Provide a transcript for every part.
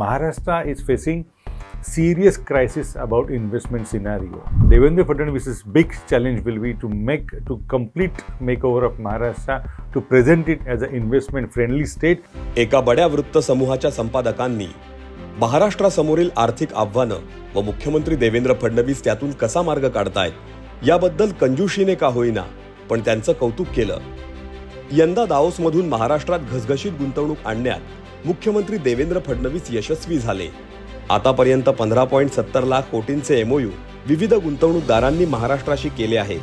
Maharashtra is facing serious crisis about investment scenario. Devendra Fadnavis's big challenge will be to make to complete makeover of Maharashtra to present it as an investment friendly state एका बड्या वृत्त समूहाच्या संपादकांनी महाराष्ट्रासमोरील आर्थिक आव्हानं व मुख्यमंत्री देवेंद्र फडणवीस त्यातून कसा मार्ग काढतायत याबद्दल कंजूशीने का होईना पण त्यांचं कौतुक केलं यंदा दाओसमधून महाराष्ट्रात घसघशीत गुंतवणूक आणण्यात मुख्यमंत्री देवेंद्र फडणवीस यशस्वी झाले. आतापर्यंत पंधरा पॉईंट सत्तर लाख कोटींचे एमओयू विविध गुंतवणूकदारांनी महाराष्ट्राशी केले आहेत.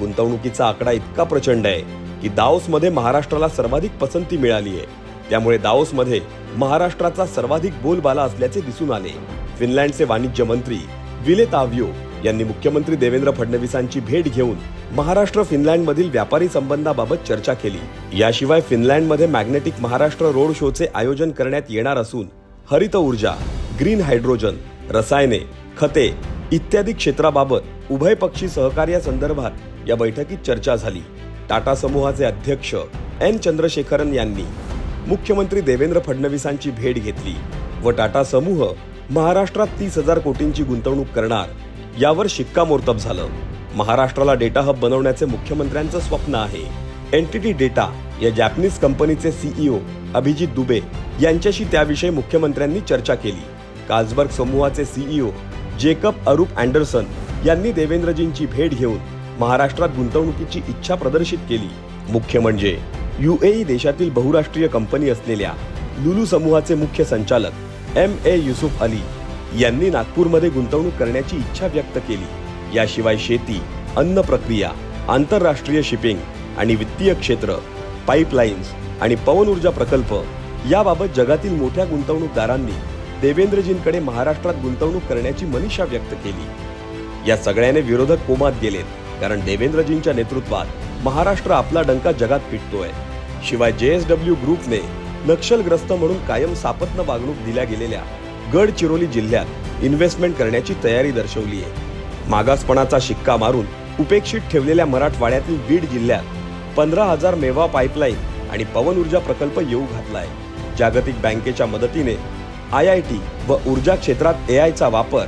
गुंतवणुकीचा आकडा इतका प्रचंड आहे की दाओसमध्ये महाराष्ट्राला सर्वाधिक पसंती मिळाली आहे. त्यामुळे दाओसमध्ये महाराष्ट्राचा सर्वाधिक बोलबाला असल्याचे दिसून आले. फिनलँडचे वाणिज्य मंत्री विले ताव्यो यांनी मुख्यमंत्री देवेंद्र फडणवीसांची भेट घेऊन महाराष्ट्र फिनलँडमधील व्यापारी संबंधाबाबत चर्चा केली. याशिवाय फिनलँडमध्ये मॅग्नेटिक महाराष्ट्र रोड शोचे आयोजन करण्यात येणार असून हरित ऊर्जा ग्रीन हायड्रोजन रसायने खते इत्यादी क्षेत्राबाबत उभयपक्षी सहकार्यासंदर्भात या बैठकीत चर्चा झाली. टाटा समूहाचे अध्यक्ष एन चंद्रशेखरन यांनी मुख्यमंत्री देवेंद्र फडणवीसांची भेट घेतली व टाटा समूह महाराष्ट्रात तीस हजार कोटींची गुंतवणूक करणार यावर शिक्कामोर्तब झालं. महाराष्ट्राला डेटा हब बनवण्याचे मुख्यमंत्र्यांचं स्वप्न आहे. एनटीटी डेटा या जॅपनीज कंपनीचे सीईओ अभिजित दुबे यांच्याशी त्याविषयी मुख्यमंत्र्यांनी चर्चा केली. काल्सबर्ग समूहाचे सीईओ जेकब अरूप अँडरसन यांनी देवेंद्रजींची भेट घेऊन महाराष्ट्रात गुंतवणुकीची इच्छा प्रदर्शित केली. मुख्य म्हणजे युएई देशातील बहुराष्ट्रीय कंपनी असलेल्या लुलू समूहाचे मुख्य संचालक एम ए युसुफ अली यांनी नागपूरमध्ये गुंतवणूक करण्याची इच्छा व्यक्त केली. याशिवाय शेती अन्न प्रक्रिया आंतरराष्ट्रीय शिपिंग आणि वित्तीय क्षेत्र पाईपलाईन्स आणि पवन ऊर्जा प्रकल्प याबाबत जगातील मोठ्या गुंतवणूकदारांनी देवेंद्रजींकडे महाराष्ट्रात गुंतवणूक करण्याची मनीषा व्यक्त केली. या सगळ्याने विरोधक कोमात गेलेत कारण देवेंद्रजींच्या नेतृत्वात महाराष्ट्र आपला डंका जगात पिटतोय. शिवाय जेएसडब्ल्यू ग्रुपने नक्षलग्रस्त म्हणून कायम सापत्न वागणूक दिल्या गेलेल्या गडचिरोली जिल्ह्यात इन्व्हेस्टमेंट करण्याची तयारी दर्शवली आहे मागासपणाचा शिक्का मारून उपेक्षित ठेवलेल्या मराठवाड्यातील बीड जिल्ह्यात पंधरा हजार मेवा पाईपलाईन आणि पवन ऊर्जा प्रकल्प येऊ घातलाय. जागतिक बँकेच्या मदतीने आय आय टी व ऊर्जा क्षेत्रात ए आयचा वापर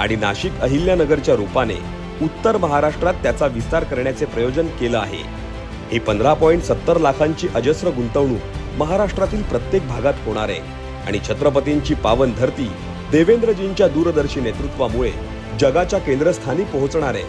आणि नाशिक अहिल्यानगरच्या रूपाने उत्तर महाराष्ट्रात त्याचा विस्तार करण्याचे प्रयोजन केलं आहे. ही पंधरा पॉईंट सत्तर लाखांची अजस्र गुंतवणूक महाराष्ट्रातील प्रत्येक भागात होणार आहे. आणि छत्रपतींची पावन धरती देवेंद्रजींच्या दूरदर्शी नेतृत्वामुळे जगाच्या केंद्रस्थानी पोहोचणारे